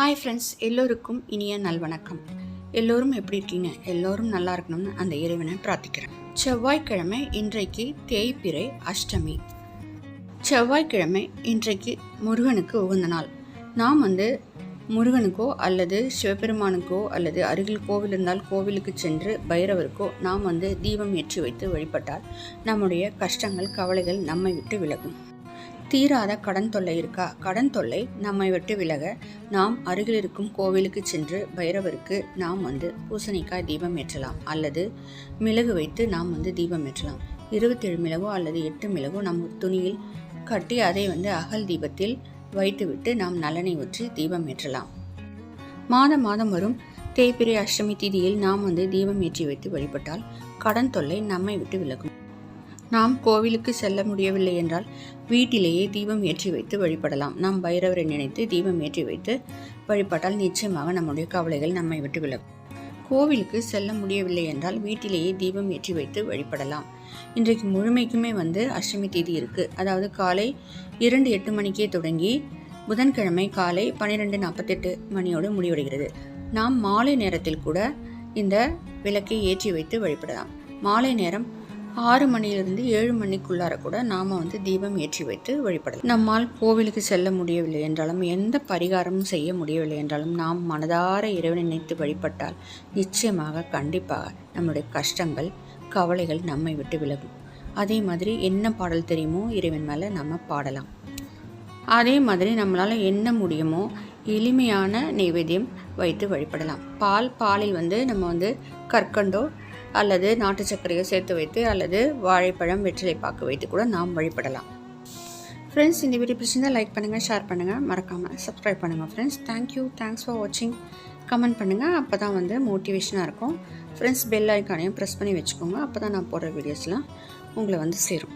Hi friends எல்லோருக்கும் இனிய நல்வணக்கம். எல்லோரும் எப்படி இருக்கீங்க? எல்லோரும் நல்லா இருக்கணும்னு அந்த இறைவனை பிரார்த்திக்கிறேன். செவ்வாய்க்கிழமை இன்றைக்கு தேய்பிறை அஷ்டமி. செவ்வாய்க்கிழமை இன்றைக்கு முருகனுக்கு உகந்த நாள். நாம் வந்து முருகனுக்கோ அல்லது சிவபெருமானுக்கோ அல்லது அருகில் கோவில் இருந்தால் கோவிலுக்கு சென்று பைரவருக்கோ நாம் வந்து தீபம் ஏற்றி வைத்து வழிபட்டால் நம்முடைய கஷ்டங்கள் கவலைகள் நம்மை விட்டு விலகும். தீராத கடன் தொல்லை இருக்கா? கடன் தொல்லை நம்மை விட்டு விலக நாம் அருகில் இருக்கும் கோவிலுக்கு சென்று பைரவருக்கு நாம் வந்து பூசணிக்காய் தீபம் ஏற்றலாம். அல்லது மிளகு வைத்து நாம் வந்து தீபம் ஏற்றலாம். இருபத்தேழு மிளகோ அல்லது எட்டு மிளகோ நம் துணியில் கட்டி அதை வந்து அகல் தீபத்தில் வைத்துவிட்டு நாம் நலனை ஊற்றி தீபம் ஏற்றலாம். மாதம் மாதம் வரும் தேய்பிரை அஷ்டமி திதியில் நாம் வந்து தீபம் ஏற்றி வைத்து வழிபட்டால் கடன் தொல்லை நம்மை விட்டு விலகும். நாம் கோவிலுக்கு செல்ல முடியவில்லை என்றால் வீட்டிலேயே தீபம் ஏற்றி வைத்து வழிபடலாம். நாம் பைரவரை நினைத்து தீபம் ஏற்றி வைத்து வழிபட்டால் நிச்சயமாக நம்முடைய கவலைகள் நம்மை விட்டு விலகும். கோவிலுக்கு செல்ல முடியவில்லை என்றால் வீட்டிலேயே தீபம் ஏற்றி வைத்து வழிபடலாம். இன்றைக்கு முழுமைக்குமே வந்து அஷ்டமி தேதி இருக்குது அதாவது காலை இரண்டு எட்டு மணிக்கே தொடங்கி புதன்கிழமை காலை பன்னிரெண்டு நாற்பத்தெட்டு மணியோடு முடிவடைகிறது. நாம் மாலை நேரத்தில் கூட இந்த விளக்கை ஏற்றி வைத்து வழிபடலாம். மாலை நேரம் ஆறு மணியிலிருந்து ஏழு மணிக்குள்ளார கூட நாம் வந்து தீபம் ஏற்றி வைத்து வழிபடலாம். நம்மால் கோவிலுக்கு செல்ல முடியவில்லை என்றாலும் எந்த பரிகாரமும் செய்ய முடியவில்லை என்றாலும் நாம் மனதார இறைவனை நினைத்து வழிபட்டால் நிச்சயமாக கண்டிப்பாக நம்முடைய கஷ்டங்கள் கவலைகள் நம்மை விட்டு விலகும். அதே மாதிரி என்ன பாடல் தெரியுமோ இறைவன் மேலே நம்ம பாடலாம். அதே மாதிரி நம்மளால் என்ன முடியுமோ எளிமையான நைவேத்தியம் வைத்து வழிபடலாம். பால் பாலில் வந்து நம்ம வந்து கற்கண்டோ அல்லது நாட்டு சர்க்கரையோ சேர்த்து வைத்து அல்லது வாழைப்பழம் வெற்றிலை பாக்கு வைத்து கூட நாம் வழிபடலாம். ஃப்ரெண்ட்ஸ் இந்த வீடியோ பிடிச்சிருந்தால் லைக் பண்ணுங்கள் ஷேர் பண்ணுங்கள் மறக்காமல் சப்ஸ்கிரைப் பண்ணுங்கள் friends thank you thanks for வாட்சிங் கமெண்ட் பண்ணுங்கள் அப்போ தான் வந்து மோட்டிவேஷனாக இருக்கும். ஃப்ரெண்ட்ஸ் பெல் ஐக்கானையும் ப்ரெஸ் பண்ணி வச்சுக்கோங்க. அப்போ தான் நான் போடுற வீடியோஸ்லாம் உங்களை வந்து சேரும்.